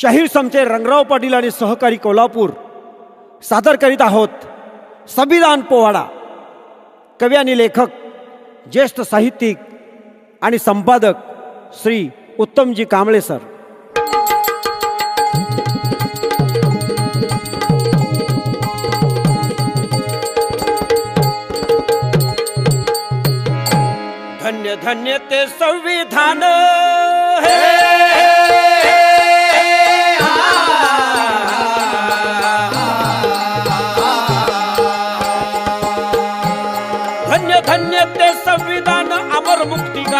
शाहीर समचे रंगराव पाटील आणि सहकारी कोल्हापूर. सादर करीत आहोत संविधान पोवाडा. कवी आणि लेखक ज्येष्ठ साहित्यिक आणि संपादक श्री उत्तमजी कांबळे सर. धन्य धन्य ते संविधान. हे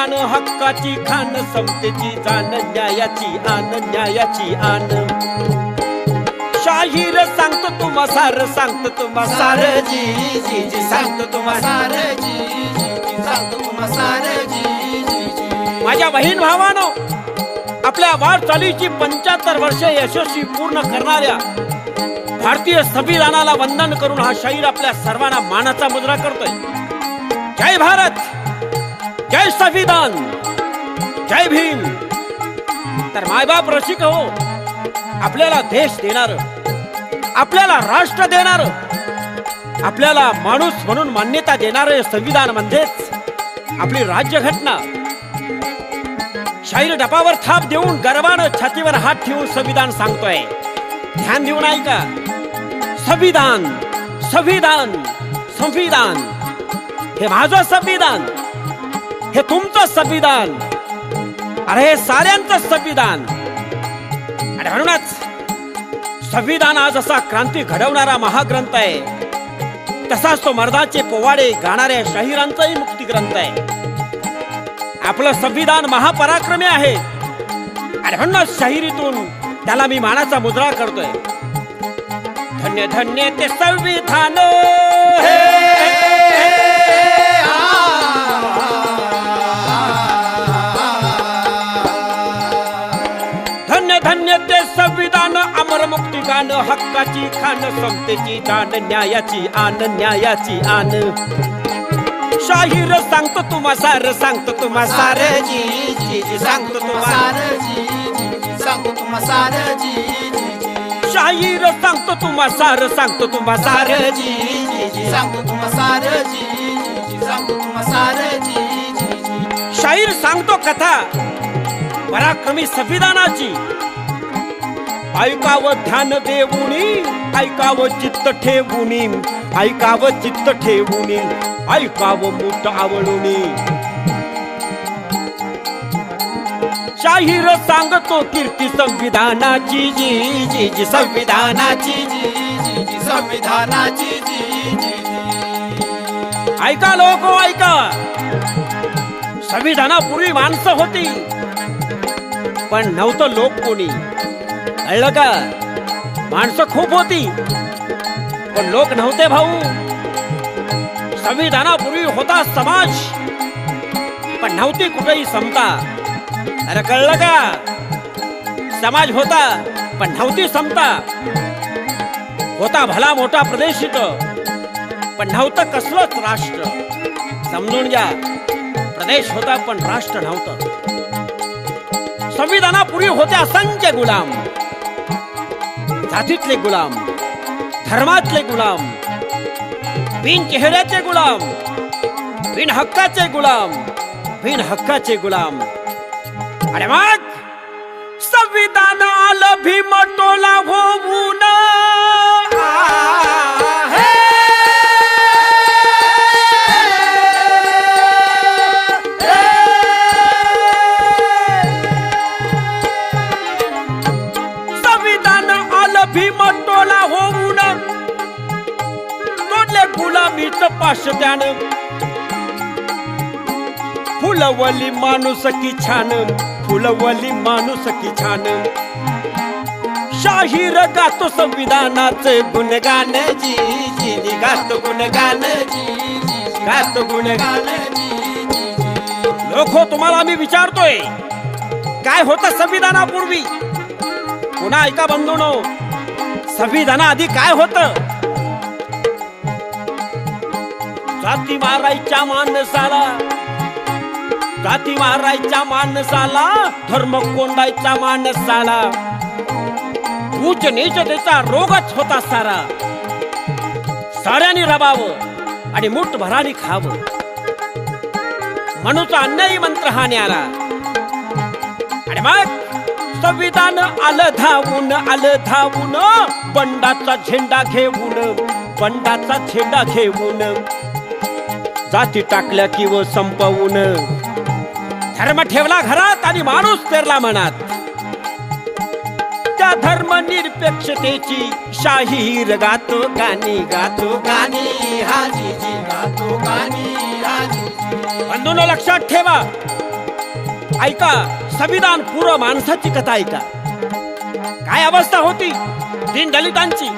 गाणं हक्काची खान समतेची जाण न्यायाची आन न्यायाची आन. शाहीर सांगतो तुम्हा सार सांगतो तुम्हा सार जी जी जी सांगतो तुम्हा. सार जी जी जी सांगतो तुम्हा सार जी जी जी. माझ्या बहीण भावानो आपल्या वाटचालीची पंच्याहत्तर वर्षे यशस्वी पूर्ण करणाऱ्या भारतीय संविधानाला वंदन करून हा शाहीर आपल्या सर्वांना मानाचा मुद्रा करतोय. जय भारत! जय संविधान जय भीम। तर मायबाप रसिक हो आपल्याला देश देणार आपल्याला राष्ट्र देणार आपल्याला माणूस म्हणून मान्यता देणारे संविधान म्हणजेच आपली राज्यघटना. शाहीर डपावर थाप देऊन गर्वानं छातीवर हात ठेवून संविधान सांगतोय. ध्यान देऊन ऐका. संविधान संविधान संविधान. हे माझं संविधान. हे तुमचं संविधान. अरे हे साऱ्यांचं संविधान. आणि म्हणूनच संविधान आज असा क्रांती घडवणारा महाग्रंथ आहे. तसाच तो मर्दाचे पोवाडे गाणाऱ्या शाहिरांचाही मुक्ती ग्रंथ आहे. आपलं संविधान महापराक्रमी आहे. आणि म्हणूनच शाहिरीतून त्याला मी मानाचा मुद्रा करतोय. धन्य धन्य ते संविधान. हे! अमर मुक्ती गाणं हक्काची खान समतेची जाण न्यायाची आन न्यायाची आन शाहीर सांगतो तुम्हा सार सांगतो तुम्हा सार सार जी जी जी सांगतो तुम्हा सार जी जी जी सांगतो तुम्हा सार जी जी जी शाहीर सांगतो तुम्हा सार सांगतो तुम्हा सार सार जी जी जी सांगतो तुम्हा सार जी जी जी सांगतो तुम्हा सार जी जी जी शाहीर सांगतो कथा पराक्रमी संविधानाची ऐकावं ध्यान देऊनी ऐकावं चित्त ठेवूनी ऐकावं चित्त ठेवूनी ऐकावं मोठ आवळूनी. शाहीर सांगतो कीर्ती संविधानाची जी जी जी संविधानाची जी जी जी संविधानाची जी जी जी. ऐका लोक ऐका. संविधानापूर्वी माणसं होती पण नव्हतं लोक कोणी. कळलं का? माणसं खूप होती पण लोक नव्हते भाऊ. संविधानापूर्वी होता समाज पण नव्हती कुठेही समता. अरे कळलं का? समाज होता पण नव्हती समता. होता भला मोठा प्रदेश इथं पण नव्हतं कसलंच राष्ट्र. समजून घ्या प्रदेश होता पण राष्ट्र नव्हतं. संविधानापूर्वी होते असंख्य गुलाम. जातीतले गुलाम धर्मातले गुलाम बिन चेहऱ्याचे गुलाम बिन हक्काचे गुलाम बिन हक्काचे गुलाम. अरे मग संविधान आलं भीम टोला होऊ गुलामीच पाशत्यानं फुलवली माणूस की छान फुलवली माणूस की छान. शाहीर गातो संविधानाचे गुणगान जी जी गातो गुणगान जी गातो गुणगान लोक हो, तुम्हाला आम्ही विचारतोय काय होतं संविधानापूर्वी? पुन्हा ऐका बंधूनो संविधानाआधी काय होतं? जाती मारायच्या माणसाला जाती मारायच्या माणसाला धर्म कोंडायचा माणसाला. उच्च नीचतेचा रोगच होता सारा. साऱ्याने रबावं आणि मुठ भराने खावं. म्हणूचा अन्यायी मंत्र हा न्याला आणि मग संविधान आलं धावून आलं धावून बंडाचा झेंडा घेऊन बंडाचा झेंडा घेऊन जाती टाकल्या किंवा संपवून. धर्म ठेवला घरात आणि माणूस पेरला मनात. त्या धर्मनिरपेक्षतेची शाहीर गातो गाणी गातो गाणी हाजीजी गातो गाणी बंधून लक्षात ठेवा. ऐका संविधान पूर्व माणसाची कथा ऐका. काय अवस्था होती? दीन दलितांची.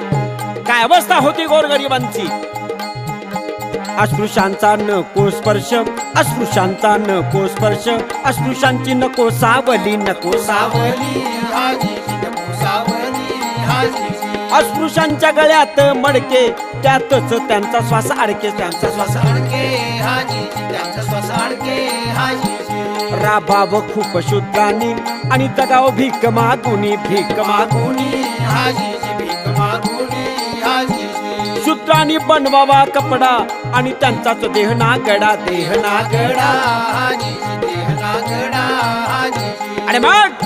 काय अवस्था होती गोरगरिबांची? अस्पृश्यांचा नको स्पर्श अस्पृश्यांचा नको स्पर्श अस्पृश्यांची नको सावली नको सावली अस्पृशांच्या अस्पृश्यांच्या गळ्यात मडके त्यातच त्यांचा श्वास अडके त्यांचा श्वास अडके त्यांचा श्वास अडके राबाव खूप शुद्धानी आणि जगाव भीक मागुनी भीक मागुनी मागुनी भीक मागुनी आणि बनवावा कपडा आणि त्यांचाच देह नागडा देह नागडा गडा देह ना गडा आणि मग?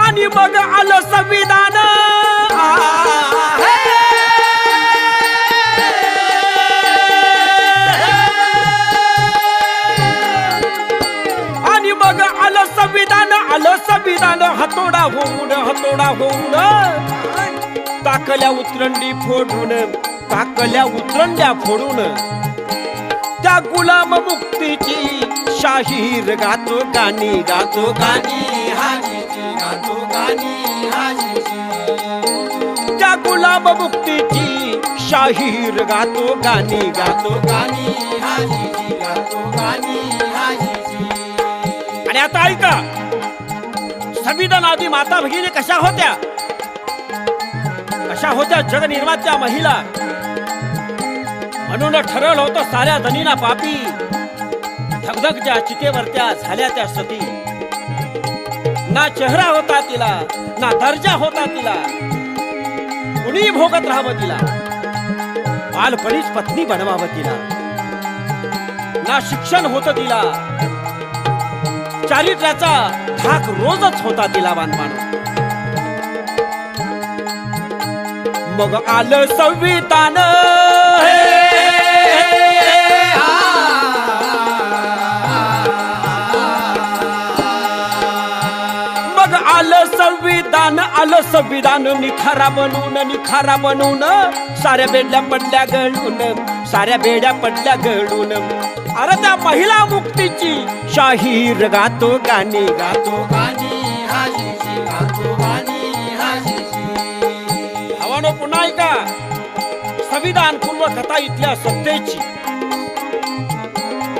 आणि मग आलं संविधान! मग आलं संविधान आलं संविधान. हातोडा होऊन हातोडा होऊन. टाकल्या उतरंडी फोडून टाकल्या उतरंड्या फोडून. त्या गुलाम मुक्तीची शाहीर गातो गाणी गातो गाणी गातो गाणी त्या गुलाम मुक्तीची शाहीर गातो गाणी गातो गाणी गातो गाणी आता ऐका. संविधान आधी माता भगिनी कशा होत्या? कशा होत्या जगनिर्मात्या महिला? म्हणून ठरवलं होतं साऱ्या धनीना पापी. धगधगच्या चितेवरत्या झाल्या त्या सती. ना चेहरा होता तिला ना दर्जा होता तिला. कुणी भोगत राहावं तिला. बालपणीच पत्नी बनवावं तिला. ना शिक्षण होतं तिला चारित्र्याचा धाक रोजच होता तिला बांधवान. मग आलं संविधान. मग आलं संविधान आलं संविधान. निखारा बनवून निखारा बनवून साऱ्या बेड्या पडल्या गळून साऱ्या बेड्या पडल्या गळून. अरे त्या महिला मुक्तीची शाहीर गातो गाणी गातो गाणी गातो गाणी पुन्हा ऐका संविधान पूर्व कथा इथल्या सत्तेची.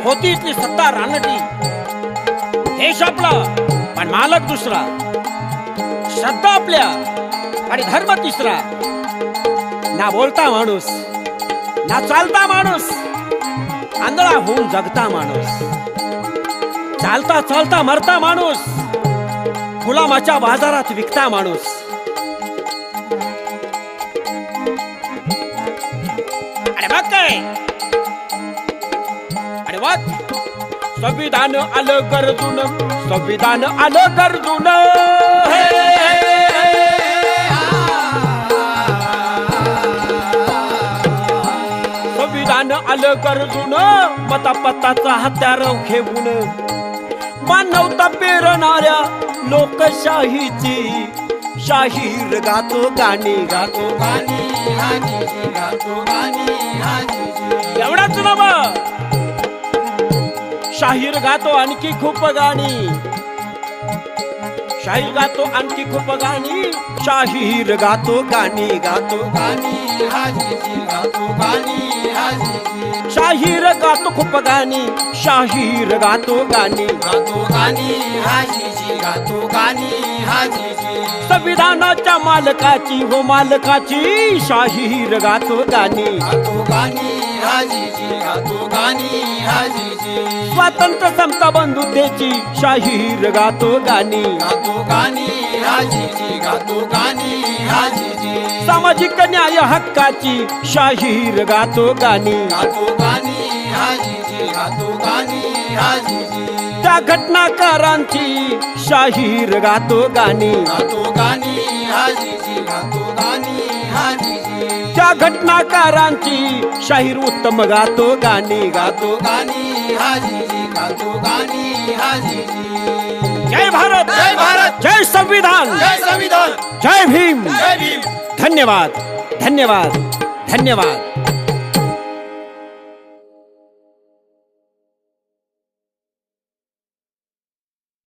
होती इथली सत्ता रानटी. देश आपला पण मालक दुसरा. श्रद्धा आपल्या आणि धर्म तिसरा. ना बोलता माणूस ना चालता माणूस. आंधळा होऊन जगता माणूस. चालता चालता मरता माणूस. गुलामाच्या बाजारात विकता माणूस. अरे बघ काय. अरे बघ. संविधान आलं गरजून. संविधान आलं गरजून. आलं गरजून पता पताचा हत्यार घेऊन. मानवता पेरणाऱ्या लोकशाहीची शाहीर गातो गाणी गातो गाणी हाजीजी गातो एवढाच नव शाहीर गातो आणखी खूप गाणी. शाहीर गातो आणखी खूप गाणी. शाहीर गातो गाणी गातो गाणी गातो गाणी. शाहीर गातो खूप गाणी शाहीर गातो गाणी। गातो गाणी हाजीजी गातो गाणी हाजीजी। संविधानाच्या मालकाची हो मालकाची शाहीर गातो गाणी. गातो गाणी हाजीजी गातो गाणी हाजीजी स्वातंत्र्य समता बंधुतेची शाहीर गातो गाणी. गातो गाणी हाजीजी गातो गाणी हाजीजी सामाजिक न्याय हक्काची शाहीर गातो गाणी. गातो गाणी हाजीजी गातो गाणी हाजीजी त्या घटनाकारांची शाहीर गातो गाणी गातो गाणी हाजीजी गातो गाणी हाजीजी त्या घटनाकारांची शाहीर उत्तम गातो गाणी गातो गाणी हाजीजी गातो गाणी हाजीजी जय भारत! जय भारत! जय संविधान! जय संविधान! जय भीम! जय भीम! धन्यवाद! धन्यवाद! धन्यवाद!